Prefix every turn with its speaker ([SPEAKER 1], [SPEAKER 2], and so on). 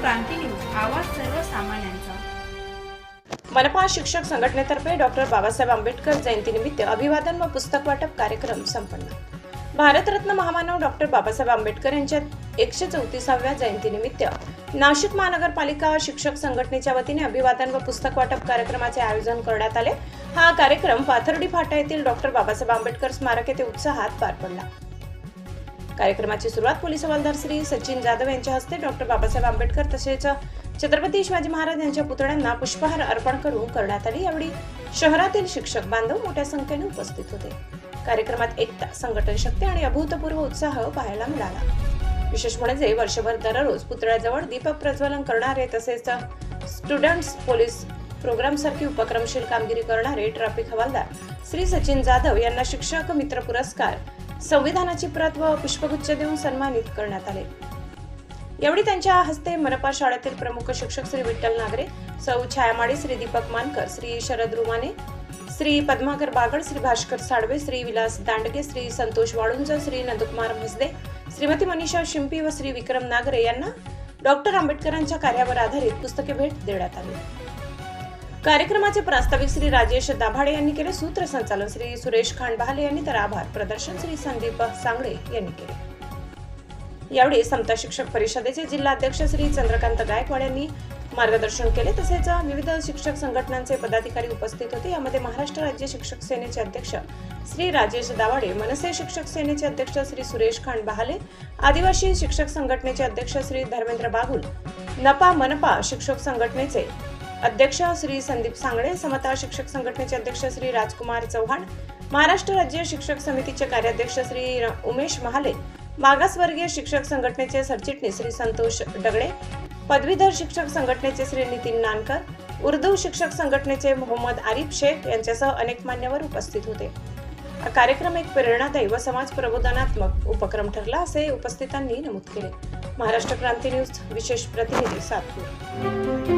[SPEAKER 1] क्रांती news आवाज सर्वसामान्यांचा.
[SPEAKER 2] मनपा शिक्षक संघटनेतर्फे डॉक्टर बाबासाहेब आंबेडकर जयंतीनिमित्त अभिवादन व पुस्तक वाटप कार्यक्रम संपन्न. भारतरत्न महामानव डॉक्टर बाबासाहेब आंबेडकर यांच्या एकशे चौतीसाव्या जयंतीनिमित्त नाशिक महानगरपालिका शिक्षक संघटनेच्या वतीने अभिवादन व पुस्तक वाटप कार्यक्रमाचे आयोजन करण्यात आले. हा कार्यक्रम पाथर्डी फाटा येथील डॉक्टर बाबासाहेब आंबेडकर स्मारक येथे उत्साहात पार पडला. कार्यक्रमाची सुरुवात पोलीस हवालदार श्री सचिन जाधव यांच्या हस्ते डॉक्टर बाबासाहेब आंबेडकर तसेच छत्रपती शिवाजी महाराज यांच्या पुतळ्यांना पुष्पहार अर्पण करून करण्यात आली. यावेळी शहरातील शिक्षक बांधव मोठ्या संख्येने उपस्थित होते. कार्यक्रमात एकता संघटन शक्ती आणि अभूतपूर्व उत्साह पाहायला मिळाला. विशेष म्हणजे वर्षभर दररोज पुतळ्याजवळ दीपक प्रज्वलन करणारे तसेच स्टुडंट्स पोलीस प्रोग्राम सारखी उपक्रमशील कामगिरी करणारे ट्रॅफिक हवालदार श्री सचिन जाधव यांना शिक्षक मित्र पुरस्कार संविधानाची प्रत व पुष्पगुच्छ देऊन सन्मानित करण्यात आले. यावेळी त्यांच्या हस्ते मनपा शाळेतील प्रमुख शिक्षक श्री विठ्ठल नागरे सौ छायामाडे श्री दीपक मानकर श्री शरद रुमाने श्री पद्माकर बागड श्री भास्कर साडवे श्री विलास दांडगे श्री संतोष वाळुंज श्री नंदकुमार म्हसदे श्रीमती मनीषा शिंपी व श्री विक्रम नागरे यांना डॉक्टर आंबेडकरांच्या कार्यावर आधारित पुस्तके भेट देण्यात आली. कार्यक्रमाचे प्रास्ताविक श्री राजेश दाभाडे यांनी केले सूत्रसंचालन श्री सुरेश खांडबहाले यांनी तर आभार. प्रदर्शन श्री संदीप सांगळे यांनी केले. यावेळी समता शिक्षक परिषदेचे जिल्हाध्यक्ष श्री चंद्रकांत गायकवाड यांनी मार्गदर्शन केले तसेच विविध शिक्षक संघटनांचे पदाधिकारी उपस्थित होते. यामध्ये महाराष्ट्र राज्य शिक्षक सेनेचे अध्यक्ष श्री राजेश दावाडे मनसे शिक्षक सेनेचे अध्यक्ष श्री सुरेश खान बहाले आदिवासी शिक्षक संघटनेचे अध्यक्ष श्री धर्मेंद्र बागुल नपा मनपा शिक्षक संघटनेचे अध्यक्ष श्री संदीप सांगळे समता शिक्षक संघटनेचे अध्यक्ष श्री राजकुमार चव्हाण महाराष्ट्र राज्य शिक्षक समितीचे कार्याध्यक्ष श्री उमेश महाले मागासवर्गीय शिक्षक संघटनेचे सरचिटणीस श्री संतोष डगडे पदवीधर शिक्षक संघटनेचे श्री नितीन नानकर उर्दू शिक्षक संघटनेचे मोहम्मद आरिफ शेख यांच्यासह अनेक मान्यवर उपस्थित होते. हा कार्यक्रम एक प्रेरणादायी व समाज प्रबोधनात्मक उपक्रम ठरला असे उपस्थितांनी नमूद केले. महाराष्ट्र क्रांती न्यूज विशेष प्रतिनिधी सातपूर.